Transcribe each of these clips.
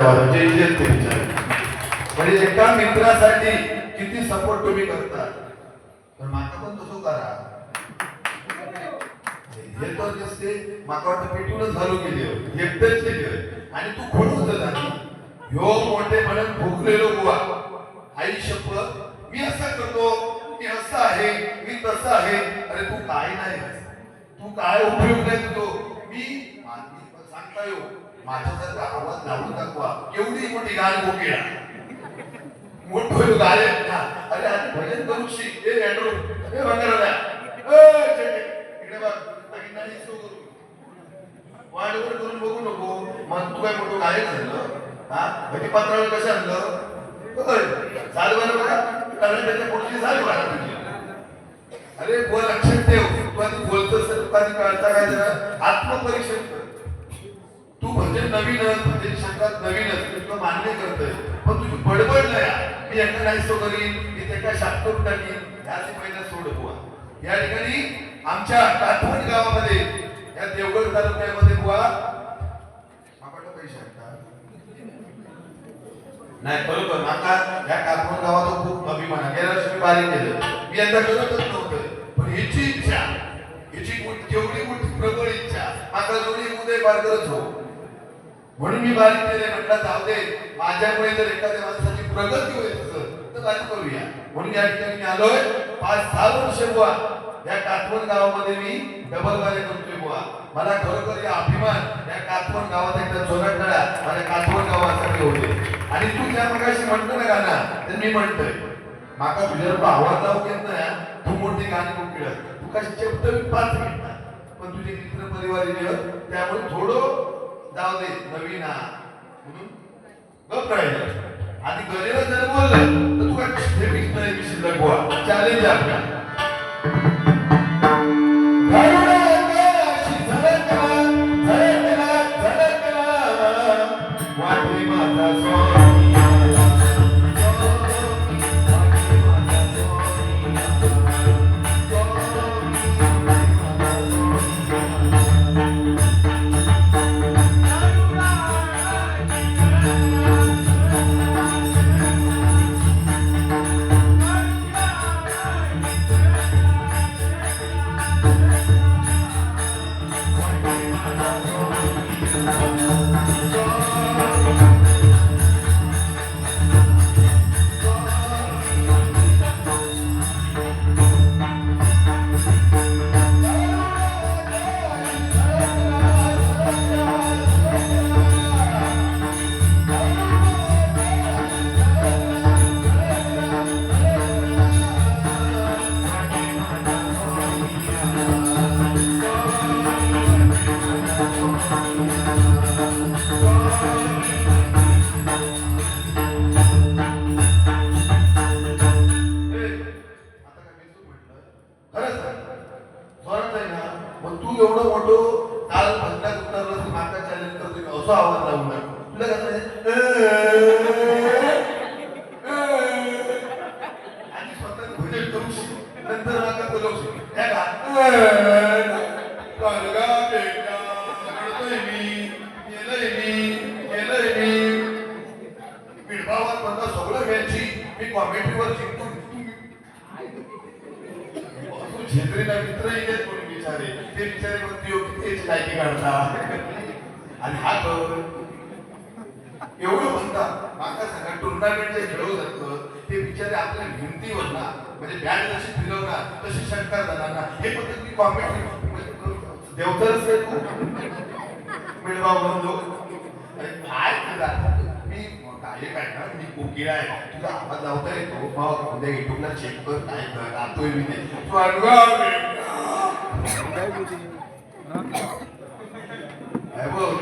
म्हणजे, म्हणजे एका मित्रासाठी किती सपोर्ट तुम्ही करता? तर माका पण तसं करा. हे तर नसते माका वाटतं पेटूनच घालू गेले हो. एकटेच गेले हो. आणि तू खोडून जाता ह्यो मोठे म्हणून भोगलेलो बुवा. आई शपथ मी असं करतो मी असं आहे मी तसं आहे. अरे तू काय नाही तू काय उपयोग नाही तो मी सांगता येऊ. माझ्यासारखा आवाज लावून दाखवा एवढी मोठी गाण बोकेळा मोठं गायक अरे आधी भजन करू शिक अँड्रू इकडे बघ आणि सो करू. करून बघू नको. मग तू काय मोठं गायक झालं? हा? म्हणजे पत्रावर कसं आणलं? चालू बरं बघा. कारण त्याच्या पुढची झाली बघा तुझी. अरे बोल लक्षात ठेव. तू आधी बोलतोस तर कळता काय जरा? आत्मपरीक्षण तू म्हणजे भजन नवीनच भजन म्हणजे शब्दात नवीनच मी तुला मान्य करतोय. पण तुझी बडबड नाही मी यांना नाही सो करीन मी त्याच्या शास्त्रोक्त टाकीन. याचे पहिला सोड बुवा. या ठिकाणी आमच्या काठवण गावामध्ये या देवगड तालुक्यामध्ये बुवा पैसे नाही बरोबर. माका या काठवण गावाचा खूप अभिमान आहे. गेल्या वर्षी मी बारीक केलं मी यंदा करतच नव्हतं. पण ह्याची इच्छा ह्याची मोठी- केवढी मोठी प्रबळ इच्छा माका जोडी उदय पार करत हो. म्हणून मी बारीक केले म्हटलं जाऊ दे माझ्यामुळे जर एखाद्या माणसाची प्रगती होईल तर बारीक करूया. म्हणून या ठिकाणी मी आलोय. पाच सहा वर्ष बुवा. या काठवण गावामध्ये मी डबल वाले करतोय बुवा. मला खरोखर या अभिमान या काठवण गावात एकदा जोरात कळा माझ्या काठवण गावासाठी होते. आणि तू ज्या मगाशी म्हणतो ना गाणं तर मी म्हणतोय. माका तुझ्यावर आवाज लावू घेत नाही तू मोठी गाणी कोकिळ तू कशी मी पाच मिनिटात पण तुझे मित्र परिवार येईल त्यामुळे थोडं जाऊ दे नवीन हा म्हणून गप राहिलं आधी गरीला जर बोललं तर तुका शिल्लक चॅलेंज आपल्या नंतर मी, गेलोय मी, गेलोय मी. बिडभावात सगळं घ्यायची मी कॉमेंट्रीवर जिंकतो तू झेंद्रीला मित्र म्हणून ते बिचारे म्हणते किती याची लायकी काढता आणि हा एवढं म्हणता माका सांगा टुर्नामेंट जे खेळू जातं ते बिचारे आपल्या भिंतीवर ना म्हणजे बॅट जशी फिरवणार तशी षटकार जाणार ना हे फक्त मी म्हणजे कॉमेंट देवतरच आहे तू. मिळवा म्हणतो अरे काय तुला? मी काय काय ना? मी कोकिळा आहे. तुझा आवाज लावता येतो. मग उद्या युट्यूबला चेक कर काय कर राहतोय मी ते. तू अडगाव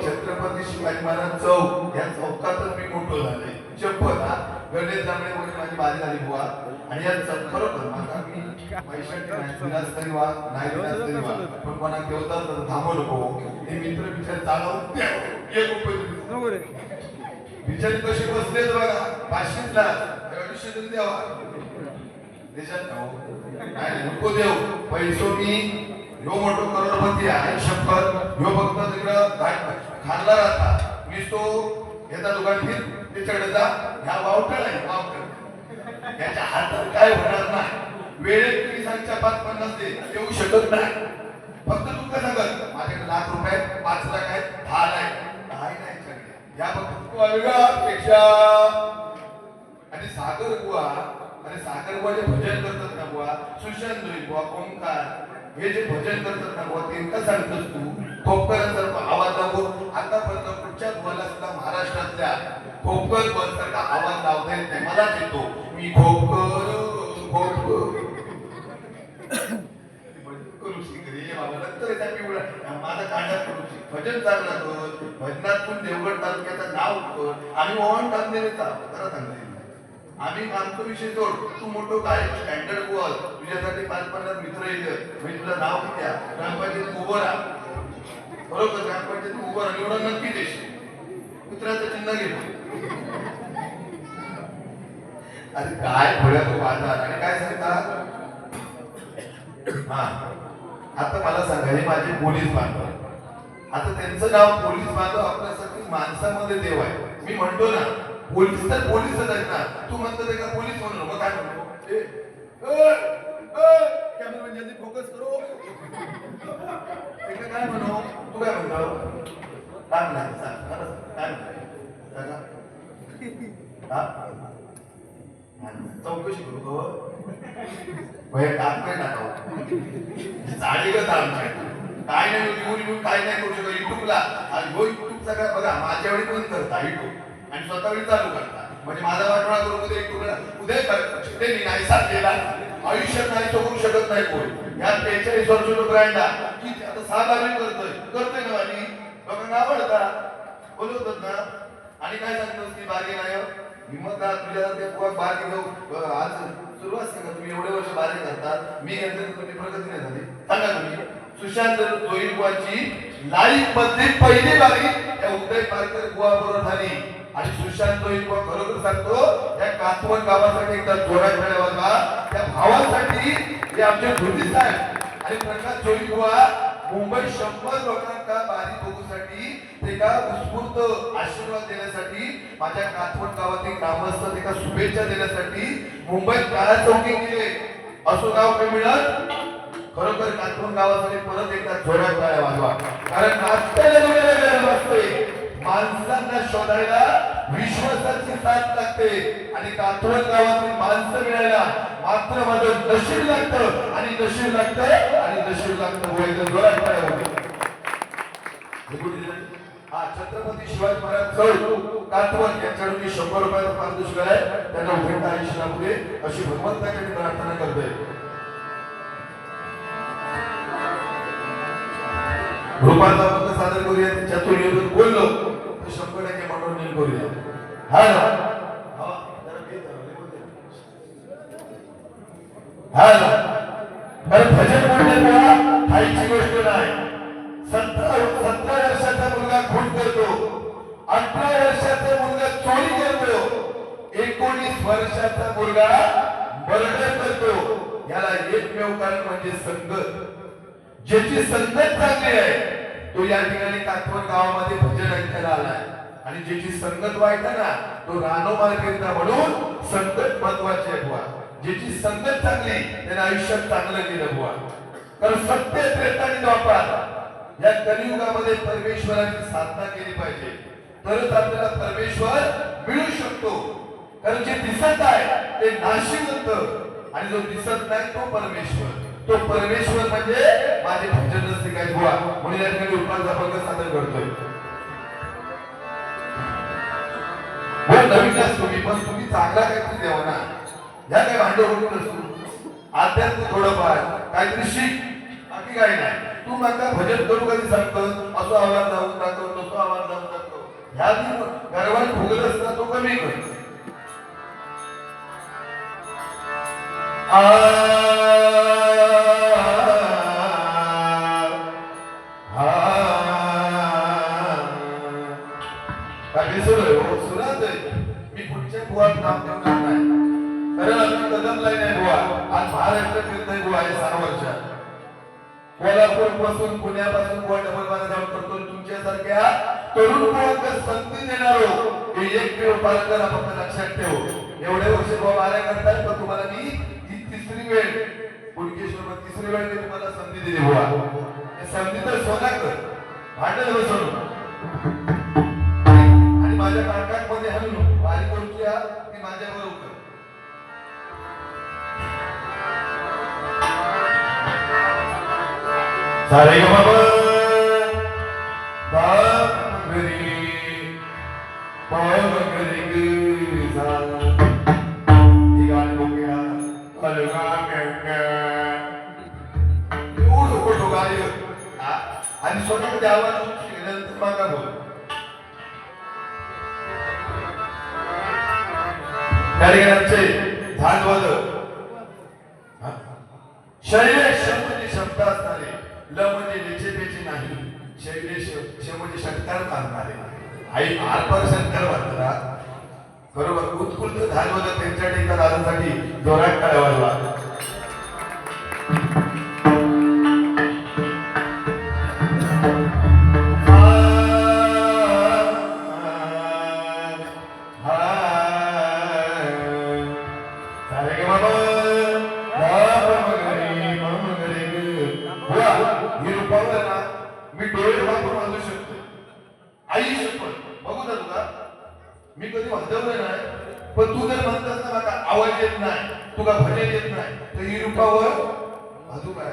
छत्रपती शिवाजी महाराज चौक. या चौकातच मी मोठो झाले शपथ हा? गणेश जांभळे म्हणून माझी बारी झाली बुवा. आणि या चौक खरोखर माझा मी नाही दिलास तरी वा नाही दिलास तरी वा पण कोणा देवता तर थांबू नको. हे मित्र बिचार चालवून एक रुपये. बिचारे कसे बसलेत बघा. अडीचशे तरी द्यावा. देशात नाही नको देऊ. पैसो मी ह्यो मोठो करोडपती आहे शपथ ह्यो फक्त तिकडं खाल्ला राहता. मी तो येता दुकान फिर त्याच्याकडे जा ह्या वावटळ आहे वावटळ त्याच्या हातात काय होणार नाही. वेळेत तुम्ही सांगच्या पाच पन्नास दे येऊ शकत नाही. फक्त तू काय सांगत माझ्याकडे लाख रुपये पाच लाख आहेत दहा लाख काय नाही या फक्त वर्गापेक्षा. आणि सागर बुवा आणि सागर बुवा जे भजन करतात ना बुवा सुशांत बुवा ओंकार हे जे भजन करतात ना बुवा ते सांगतोस तू? खोपकरांसारखा आवाज लावू आतापर्यंत कुठच्या बुवाला सुद्धा महाराष्ट्रातल्या खोपकर बुवांसारखा आवाज लावता येत नाही. मलाच येतो. मी खोपकर खोपकर. माझा कांदा करू भजन चांगला कर भजनातून देवगड तालुक्याचं नाव कर आम्ही ओवण कामदेवीचा खरं सांगते आम्ही मानतो विषय तू मोठं काय? स्टँडर्ड बोल तुझ्यासाठी पाच पन्नास मित्र येईल मी म्हणजे तुझं नाव किती ग्रामपंचायत उभं राहा. बरोबर काय पाहिजे तू उभं राहिली एवढा नक्की देशील. मित्राचं चिन्ह घेतो अरे काय थोड्या फळ्यात पाहतात? आणि काय सांगतात? हा. आता मला सांगा हे माझे पोलीस बांधव. आता त्यांचं नाव पोलीस बांधव आपल्यासाठी माणसामध्ये देव आहे. मी म्हणतो ना पोलीस तर पोलीसच आहेत ना. तू म्हणतो ते का पोलीस म्हणून मग काय म्हणतो? ए, ए, जल्दी फोकस करो. काय म्हणू? तू काय म्हणतो काय म्हणाल सांग. काय म्हणाल चौकशी करू हो. भय आमच्या काय नाही लिहून काय नाही करू शकत. युट्यूबला. आणि हो युट्यूब सगळं बघा माझ्या वेळी पण करता युट्यूब. आणि स्वतः वेळी चालू करता. म्हणजे माझा वाटोळा करून उद्या युट्यूबला. उद्या मी नाही साधलेला आयुष्यात नाही तो करू शकत नाही कोणी. या बेचाळीस वर्ष ब्रँड की आता सहा करतोय. करतोय ना आणि लोकांना आवडता बोलवतात ना. आणि काय सांगतोस की बागे नाही हिम्मतदार तुझ्या ते बुवा बागे जाऊ आज सुरुवात सांगा तुम्ही? एवढे वर्ष बागे करतात. मी घेतलं तुम्ही प्रगती नाही झाली. सांगा तुम्ही. सुशांत जोईबुवाची लाईफमध्ये पहिली बारी. या उदय पारकर गुवा बरोबर झाली. आणि सुशांत जोईबुवा खरोखर सांगतो या कातवण गावासाठी एकदा जोरात खेळा बघा त्या भावासाठी हे आमचे धोनी साहेब आणि प्रकाश जोईबुवा मुंबई शंभर लोकांना बारी बघूसाठी ते का उत्स्फूर्त आशीर्वाद देण्यासाठी माझ्या कातवण गावातील ग्रामस्थ ते का शुभेच्छा देण्यासाठी मुंबईत काळा चौकी गेले असं गाव काही मिळत? खरोखर कातवण गावासाठी परत एकदा जोरात गाड्या वाजवा. कारण नाचताना माणसांना शोधायला विश्वासाची साथ लागते आणि कात्रज गावातील माणसं मिळायला मात्र माझं नशीब लागतं आणि नशीब लागतं आणि नशीब लागतं होय जोरात हा छत्रपती शिवाजी महाराज चौक कात्रज यांच्याकडून मी शंभर रुपयाचा पारितोषिक आहे. त्यांना उभेटा आयुष्यामध्ये अशी भगवंताकडे प्रार्थना करतोय रूपाचा सादर करूया. त्याच्यातून बोललो. तर शंभर टक्के मनोरंजन भजन म्हणजे खायची गोष्ट नाही. सतरा सतरा वर्षाचा मुलगा खून करतो. अठरा वर्षाचा मुलगा चोरी करतो. एकोणीस वर्षाचा मुलगा मर्डर करतो. याला एकमेव कारण म्हणजे संगत. ज्याची संगत चांगली आहे तो या ठिकाणी कातवण गावामध्ये भजन ऐकायला आलाय. आणि ज्याची संगत वाईट आहे ना तो रानो फिरता म्हणून संगत महत्वाची आहे बुवा. ज्याची संगत चांगली त्याने आयुष्यात चांगलं केलं बुवा. कारण सत्य त्रेतानी द्वापार या कलियुगामध्ये परमेश्वराची साधना केली पाहिजे. तरच आपल्याला परमेश्वर मिळू शकतो. कारण जे दिसत आहे ते नाशिवंत आणि जो दिसत नाही तो परमेश्वर. तो परमेश्वर म्हणजे माझे भजन नसते काय बुवा. म्हणून या ठिकाणी उपास आपण सादर करतोय. हो नवीन पण तुम्ही चांगला काहीतरी द्यावा ना. होत नसतो. अध्यात्म थोडंफार काहीतरी शिक बाकी काही नाही. तू मला भजन करू कधी सांगतो असो आवाज लावून टाकतो तसं आवाज लावून टाकतो ह्या गर्वात फुगत असता तो कमी कर कारण आम्ही कदमला नाही बुवा. आज महाराष्ट्र फिरतोय बुवा आहे सहा वर्षात कोल्हापूरपासून पुण्यापासून गोवा डबल बाजार करतो. तुमच्यासारख्या तरुण मुलांना संधी देणारो हे एक वेळ करा फक्त लक्षात ठेव. एवढे वर्ष बाबा माऱ्या करतात पण तुम्हाला मी ही तिसरी वेळ पुणकेश्वर तिसरी वेळ मी तुम्हाला संधी दिली बुवा. संधी तर सोना कर भांडण बसवून आणि माझ्या काकांमध्ये हलू बारीक करूची या ती माझ्या हा? आणि स्वतः आवाज शिकल्यानंतर मागा बोल त्या ठिकाणी शब्द असणारे ल म्हणजे लेचेपेचे नाही शैलेश श म्हणजे शंकर मारणारे. आई आरपार शंकर मारणारा बरोबर. उत्कृष्ट झालं त्यांच्या ठिकाणी आल्यासाठी जोरात काय तुला भजन येत नाही तर ही रूपावर वाजू काय?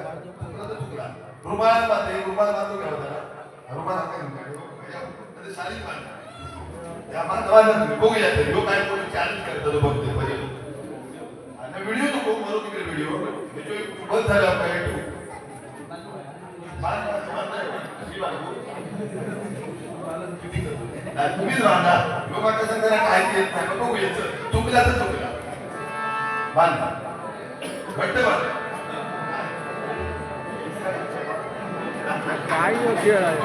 रुमाल बांधे रुमाल बांधू घ्या होता? रुमाल काय? म्हणतात बांध त्या बांधवानं बघूया तरी काय कोणी चॅलेंज करतात बघते भजन आणि व्हिडिओ नको म्हणून तिकडे व्हिडिओ व्हिडिओ बंद झाला तुम्हीच राहणार. लोक कसं त्याला काय येत नाही. बघू यायचं चुकला तर चुकला बांध. घट्ट बांध. काय खेळ आहे?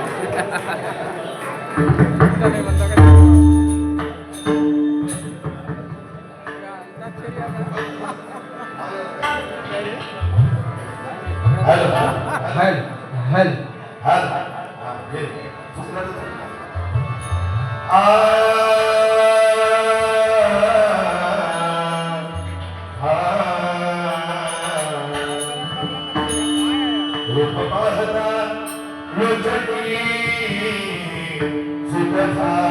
नाही म्हणता काय हॅलो. हॅल Bye.